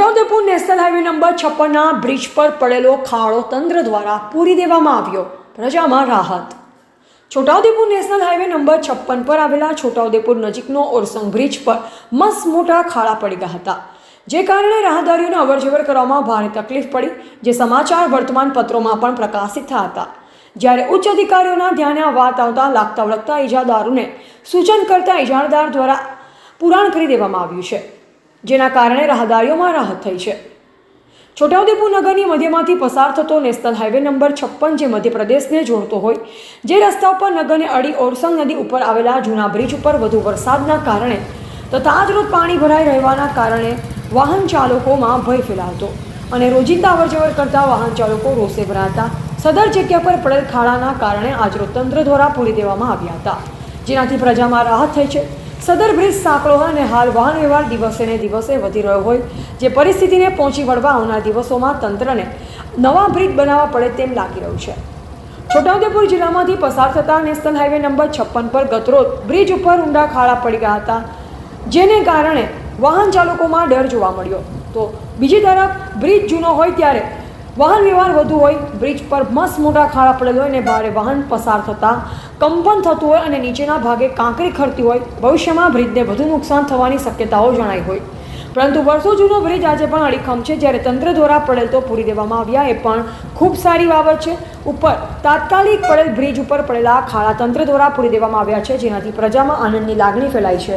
Chhota Udepur national highway number છપ્પનના bridge પર પડેલો ખાડો તંત્ર દ્વારા પૂરી દેવામાં આવ્યો. પ્રજામાં રાહત. છોટાઉદેપુર નેશનલ હાઈવે નંબર છપ્પન પર આવેલા છોટાઉદેપુર નજીકનો ઓરસંગ બ્રિજ પર મસ્ત મોટા ખાડા પડી ગયા હતા. જે કારણે રાહદારીઓને અવરજવર કરવામાં ભારે તકલીફ પડી, જે સમાચાર વર્તમાન પત્રોમાં પણ પ્રકાશિત થયા હતા. જ્યારે ઉચ્ચ અધિકારીઓના ધ્યાને આ વાત આવતા લાગતા વળગતા ઇજાદારોને સૂચન કરતા ઇજાદાર દ્વારા પુરાણ કરી દેવામાં આવ્યું છે. જેના કારણે રાહદારીઓમાં રાહત થઈ છે. છોટાઉદેપુર નગરની મધ્યમાંથી પસાર થતો નેશનલ હાઈવે નંબર છપ્પન જે મધ્યપ્રદેશને જોડતો હોય, જે રસ્તા ઉપર નગરને અડી ઓરસંગ નદી ઉપર આવેલા જૂના બ્રિજ ઉપર વધુ વરસાદના કારણે તથા આજ રોજ પાણી ભરાઈ રહેવાના કારણે વાહન ચાલકોમાં ભય ફેલાવતો અને રોજિંદા અવરજવર કરતા વાહન ચાલકો રોષે ભરાતા સદર જગ્યા પર પડેલ ખાડાના કારણે આજરોજ તંત્ર દ્વારા પૂરી દેવામાં આવ્યા હતા. જેનાથી પ્રજામાં રાહત થઈ છે. સદર બ્રિજ સાંકળો અને હાલ વાહન વ્યવહાર દિવસે ને દિવસે વધી રહ્યો હોય જે પરિસ્થિતિને પહોંચી વળવા આવનાર દિવસોમાં તંત્રને નવા બ્રિજ બનાવવા પડે તેમ લાગી રહ્યું છે. છોટાઉદેપુર જિલ્લામાંથી પસાર થતા નેશનલ હાઈવે નંબર છપ્પન પર ગતરોજ બ્રિજ ઉપર ઊંડા ખાડા પડી ગયા હતા, જેને કારણે વાહન ચાલકોમાં ડર જોવા મળ્યો. તો બીજી તરફ બ્રિજ જૂનો હોય ત્યારે વાહન વ્યવહાર વધુ હોય, બ્રિજ પર મસ્ત મોટા ખાડા પડેલો હોય અને ભારે વાહન પસાર થતાં કંપન થતું હોય અને નીચેના ભાગે કાંકરી ખરતી હોય, ભવિષ્યમાં બ્રિજને વધુ નુકસાન થવાની શક્યતાઓ જણાઈ હોય. પરંતુ વર્ષો જૂનો બ્રિજ આજે પણ અડીખમ છે. જ્યારે તંત્ર દ્વારા પડેલ તો પૂરી દેવામાં આવ્યા એ પણ ખૂબ સારી બાબત છે. ઉપર તાત્કાલિક પડેલ બ્રિજ ઉપર પડેલા ખાડા તંત્ર દ્વારા પૂરી દેવામાં આવ્યા છે, જેનાથી પ્રજામાં આનંદની લાગણી ફેલાઈ છે.